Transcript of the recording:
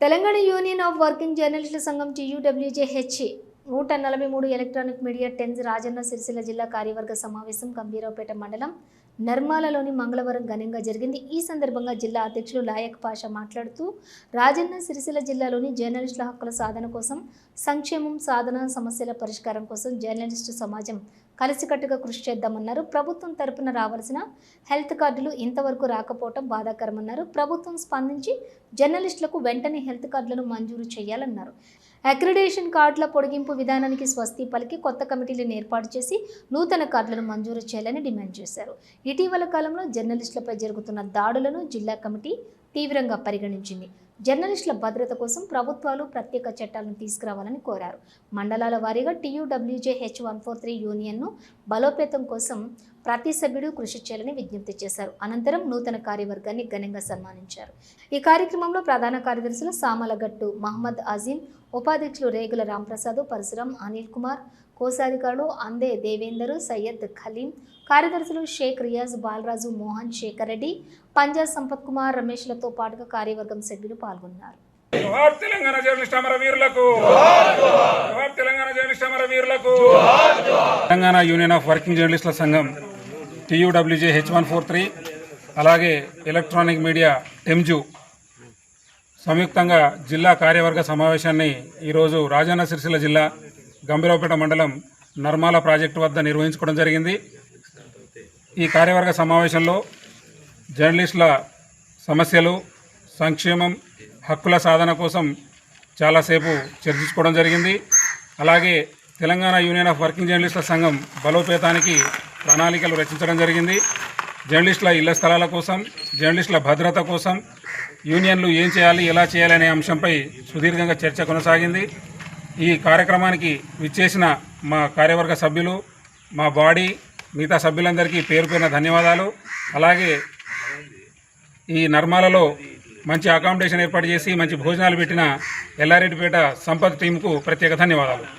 Telangana union of working జర్నలిస్టుల సంఘం టీయూడబ్ల్యూజేహెచ్ఈ నూట నలభై మూడు ఎలక్ట్రానిక్ మీడియా టెన్స్ రాజన్న సిరిసిల్ల జిల్లా కార్యవర్గ సమావేశం గంభీరావుపేట మండలం నర్మాలలోని మంగళవారం ఘనంగా జరిగింది. ఈ సందర్భంగా జిల్లా అధ్యక్షులు లాయక్ పాషా మాట్లాడుతూ రాజన్న సిరిసిల్ల జిల్లాలోని జర్నలిస్టుల హక్కుల సాధన కోసం సంక్షేమం సాధన సమస్యల పరిష్కారం కోసం జర్నలిస్టు సమాజం కలిసికట్టుగా కృషి చేద్దామన్నారు. ప్రభుత్వం తరపున రావాల్సిన హెల్త్ కార్డులు ఇంతవరకు రాకపోవటం బాధాకరమన్నారు. ప్రభుత్వం స్పందించి జర్నలిస్టులకు వెంటనే హెల్త్ కార్డులను మంజూరు చేయాలన్నారు. అక్రిడేషన్ కార్డుల పొడిగింపు విధానానికి స్వస్తి పలికి కొత్త కమిటీలను ఏర్పాటు చేసి నూతన కార్డులను మంజూరు చేయాలని డిమాండ్ చేశారు. ఇటీవల కాలంలో జర్నలిస్టులపై జరుగుతున్న దాడులను జిల్లా కమిటీ తీవ్రంగా పరిగణించింది. జర్నలిస్టుల భద్రత కోసం ప్రభుత్వాలు ప్రత్యేక చట్టాలను తీసుకురావాలని కోరారు. మండలాల వారీగా TUWJ H one four three యూనియన్ను బలోపేతం కోసం ప్రతి సభ్యుడు కృషి చేయాలని విజ్ఞప్తి చేశారు. అనంతరం నూతన కార్యవర్గాన్ని ఘనంగా సన్మానించారు. ఈ కార్యక్రమంలో ప్రధాన కార్యదర్శులు సామలగట్టు మహమ్మద్ అజీం ఉపాధ్యక్షులు రేగుల రాంప్రసాద్ పరశురాం అనిల్ కుమార్ కోశాధికారులు అందే దేవేందర్ సయ్యద్ ఖలీం కార్యదర్శులు షేక్ రియాజ్ బాలరాజు మోహన్ శేఖర్ రెడ్డి పంజాబ్ సంపత్ కుమార్ రమేష్లతో పాటుగా కార్యవర్గం సభ్యులు పాల్గొన్నారు. తెలంగాణ జర్నలిస్ట్ అమర తెలంగాణ జర్నలిస్ట్ అమర తెలంగాణ యూనియన్ ఆఫ్ వర్కింగ్ జర్నలిస్టుల సంఘం TUWJ H one four three అలాగే ఎలక్ట్రానిక్ మీడియా టెంజు సంయుక్తంగా జిల్లా కార్యవర్గ సమావేశాన్ని ఈరోజు రాజన్న సిరిసిల్ల జిల్లా గంభీరావుపేట మండలం నర్మాల ప్రాజెక్టు వద్ద నిర్వహించుకోవడం జరిగింది. ఈ కార్యవర్గ సమావేశంలో జర్నలిస్టుల సమస్యలు సంక్షేమం హక్కుల సాధన కోసం చాలాసేపు చర్చించుకోవడం జరిగింది. అలాగే తెలంగాణ యూనియన్ ఆఫ్ వర్కింగ్ జర్నలిస్టుల సంఘం బలోపేతానికి ప్రణాళికలు రచించడం జరిగింది. జర్నలిస్టుల ఇళ్ళ స్థలాల కోసం జర్నలిస్టుల భద్రత కోసం యూనియన్లు ఏం చేయాలి ఎలా చేయాలి అనే అంశంపై సుదీర్ఘంగా చర్చ కొనసాగింది. ఈ కార్యక్రమానికి విచ్చేసిన మా కార్యవర్గ సభ్యులు మా బాడీ మిగతా సభ్యులందరికీ పేరు ధన్యవాదాలు. అలాగే ఈ నర్మాలలో మంచి అకామిడేషన్ ఏర్పాటు చేసి మంచి భోజనాలు పెట్టిన ఎల్లారెడ్డిపేట సంపత్ టీంకు ప్రత్యేక ధన్యవాదాలు.